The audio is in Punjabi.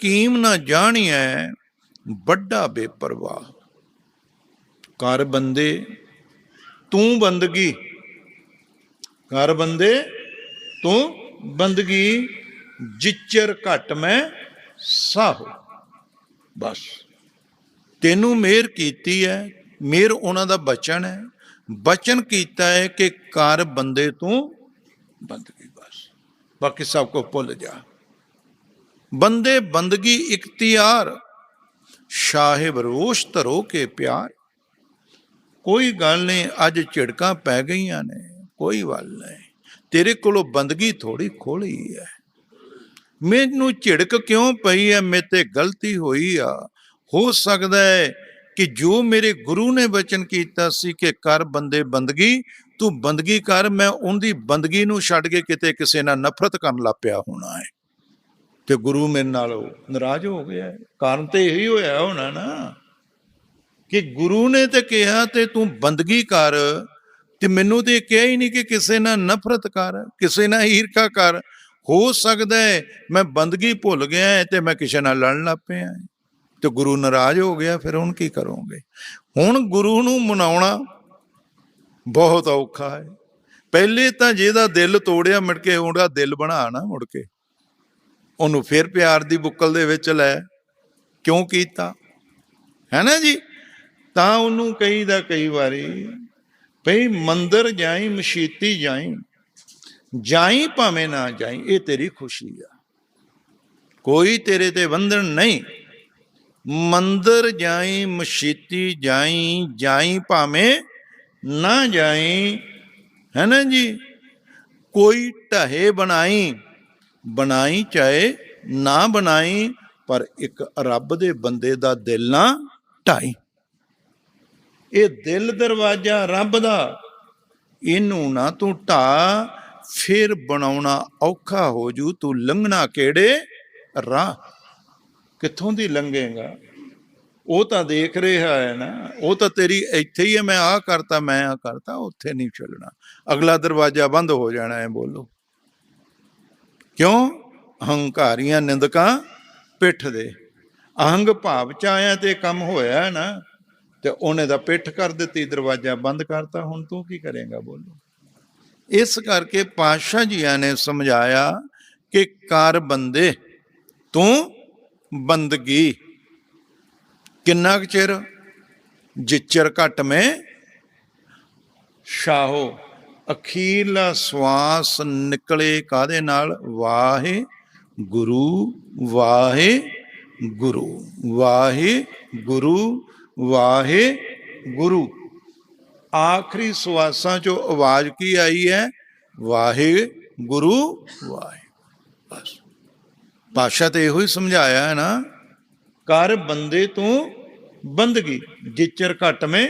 ਕੀਮ ਨਾ ਜਾਣੀਐ, ਵੱਡਾ ਬੇਪਰਵਾਹ। ਕਰ ਬੰਦੇ, ਤੂੰ ਬੰਦਗੀ। ਕਰ ਬੰਦੇ, ਤੂੰ ਬੰਦਗੀ। ਜਿਚਰ ਘਟ ਮੈਂ ਸਾਹੋ। ਬਸ। ਤੈਨੂੰ ਮਿਹਰ ਕੀਤੀ ਹੈ ਮਿਹਰ ਉਹਨਾਂ ਦਾ ਬਚਨ ਹੈ ਬਚਨ ਕੀਤਾ ਹੈ ਕਿ ਕਰ ਬੰਦੇ ਤੂੰ ਬੰਦਗੀ ਬਸ। ਬਾਕੀ ਸਭ ਕੋ ਭੁੱਲ ਜਾ। ਬੰਦੇ ਬੰਦਗੀ ਇਖਤਿਆਰ ਸ਼ਾਹਿਬ ਰੋਸ਼ ਧਰੋ ਕੇ ਪਿਆਰ। ਕੋਈ ਗੱਲ ਨਹੀਂ, ਅੱਜ ਝਿੜਕਾਂ ਪੈ ਗਈਆਂ ਨੇ, ਕੋਈ ਵੱਲ ਨਹੀਂ। ਤੇਰੇ ਕੋਲੋਂ ਬੰਦਗੀ ਥੋੜੀ ਖੋਲੀ ਹੈ ਮੈਨੂੰ ਝਿੜਕ ਕਿਉਂ ਪਈ ਹੈ ਮੇਰੇ ਤੇ ਗਲਤੀ ਹੋਈ ਆ। ਹੋ ਸਕਦਾ ਹੈ ਕਿ ਜੋ ਮੇਰੇ ਗੁਰੂ ਨੇ ਬਚਨ ਕੀਤਾ ਸੀ ਕਿ ਕਰ ਬੰਦੇ ਬੰਦਗੀ, ਤੂੰ ਬੰਦਗੀ ਕਰ, ਮੈਂ ਉਹਦੀ ਬੰਦਗੀ ਨੂੰ ਛੱਡ ਕੇ ਕਿਤੇ ਕਿਸੇ ਨਾਲ ਨਫ਼ਰਤ ਕਰਨ ਲੱਗ ਪਿਆ ਹੋਣਾ ਹੈ ਤੇ ਗੁਰੂ ਮੇਰੇ ਨਾਲ ਨਾਰਾਜ਼ ਹੋ ਗਿਆ। ਹੈ। ਕਾਰਨ ਤੇ ਇਹੀ ਹੋਇਆ ਹੋਣਾ ਨਾ ਕਿ ਗੁਰੂ ਨੇ ਤੇ ਕਿਹਾ ਤੇ ਤੂੰ ਬੰਦਗੀ ਕਰ ਤੇ ਮੈਨੂੰ ਤੇ ਇਹ ਕਿਹਾ ਹੀ ਨਹੀਂ ਕਿ ਕਿਸੇ ਨਾਲ ਨਫ਼ਰਤ ਕਰ, ਕਿਸੇ ਨਾਲ ਈਰਖਾ ਕਰ। ਹੋ ਸਕਦਾ ਹੈ ਮੈਂ ਬੰਦਗੀ ਭੁੱਲ ਗਿਆ ਹੈ ਤੇ ਮੈਂ ਕਿਸੇ ਨਾਲ ਲੜਨ ਲੱਗ ਪਿਆ ਤੇ ਗੁਰੂ ਨਾਰਾਜ਼ ਹੋ ਗਿਆ, ਫਿਰ ਹੁਣ ਕੀ ਕਰੋਗੇ? ਹੁਣ ਗੁਰੂ ਨੂੰ ਮਨਾਉਣਾ ਬਹੁਤ ਔਖਾ ਹੈ। ਪਹਿਲੇ ਤਾਂ ਜਿਹਦਾ ਦਿਲ ਤੋੜਿਆ, ਮੁੜ ਕੇ ਉਹਦਾ ਦਿਲ ਬਣਾ ਨਾ ਮੁੜ ਕੇ। ਉਹਨੂੰ ਫਿਰ ਪਿਆਰ ਦੀ ਬੁੱਕਲ ਦੇ ਵਿੱਚ ਲੈ ਕਿਉਂ ਕੀਤਾ? ਹੈ ਨਾ ਜੀ? ਤਾਂ ਉਹਨੂੰ ਕਹੀਦਾ ਕਈ ਵਾਰੀ, ਭਈ ਮੰਦਰ ਜਾਈ, ਮਸ਼ੀਤੀ ਜਾਈ ਜਾਈ ਭਾਵੇਂ ਨਾ ਜਾਈ, ਇਹ ਤੇਰੀ ਖੁਸ਼ੀ ਆ। ਕੋਈ ਤੇਰੇ ਤੇ ਬੰਧਨ ਨਹੀਂ। ਮੰਦਰ ਜਾਈ, ਮਸ਼ੀਤੀ ਜਾਈ ਜਾਈ ਭਾਵੇਂ ਨਾ ਜਾਈ। ਹੈ ਨਾ ਜੀ? ਕੋਈ ਢਹੇ ਬਣਾਈ। ਬਣਾਈ ਚਾਹੇ ਨਾ ਬਣਾਈ, ਪਰ ਇੱਕ ਰੱਬ ਦੇ ਬੰਦੇ ਦਾ ਦਿਲ ਨਾ ਢਾਈ। ਇਹ ਦਿਲ ਦਰਵਾਜ਼ਾ ਰੱਬ ਦਾ। ਇਹਨੂੰ ਨਾ ਤੂੰ ਢਾ, ਫਿਰ ਬਣਾਉਣਾ ਔਖਾ ਹੋ ਜੂ। ਤੂੰ ਲੰਘਣਾ ਕਿਹੜੇ? ਰਾਹ। ਕਿੱਥੋਂ ਦੀ ਲੰਘੇਗਾ? ਉਹ ਤਾਂ ਦੇਖ ਰਿਹਾ ਹੈ ਨਾ। ਉਹ ਤਾਂ ਤੇਰੀ ਇੱਥੇ ਹੀ ਹੈ, ਮੈਂ ਆਹ ਕਰਤਾ, ਮੈਂ ਆਹ ਕਰਤਾ, ਉੱਥੇ ਨਹੀਂ ਚੱਲਣਾ। ਅਗਲਾ ਦਰਵਾਜ਼ਾ ਬੰਦ ਹੋ ਜਾਣਾ ਹੈ, ਬੋਲੋ। ਕਿਉਂ? ਹੰਕਾਰੀਆਂ ਨਿੰਦਕਾਂ ਪਿੱਠ ਦੇ। ਅਹੰਗ ਭਾਵ ਚ ਆਇਆ ਤੇ ਕੰਮ ਹੋਇਆ ਨਾ, ਤੇ ਉਹਨੇ ਦਾ ਪਿੱਠ ਕਰ ਦਿੱਤੀ, ਦਰਵਾਜ਼ਾ ਬੰਦ ਕਰਤਾ, ਹੁਣ ਤੂੰ ਕੀ ਕਰੇਗਾ ਬੋਲੋ? ਇਸ ਕਰਕੇ ਪਾਤਸ਼ਾਹ ਜੀਆਂ ਨੇ ਸਮਝਾਇਆ ਕਿ ਕਰ ਬੰਦੇ, ਤੂੰ ਬੰਦਗੀ। ਕਿੰਨਾ ਕੁ ਚਿਰ? ਜਿਚਰ ਘਟ ਮੈਂ ਸ਼ਾਹੋ। ਅਖੀਰਲਾ ਸਵਾਸ ਨਿਕਲੇ ਕਾਦੇ ਨਾਲ? ਵਾਹੇ ਗੁਰੂ ਵਾਹੇ ਗੁਰੂ ਵਾਹੇ ਗੁਰੂ ਵਾਹੇ ਗੁਰੂ। ਆਖਰੀ ਸਵਾਸਾਂ ਚੋਂ ਆਵਾਜ਼ ਕੀ ਆਈ ਹੈ? ਵਾਹੇ ਗੁਰੂ, ਵਾਹੇ ਬਸ। ਪਾਸ਼ਾ ਤੇ ਇਹੋ ਹੀ ਸਮਝਾਇਆ ਹੈ ਨਾ ਕਰ ਬੰਦੇ ਤੋਂ ਬੰਦਗੀ, ਜਿਚਰ ਘਟ ਮੈਂ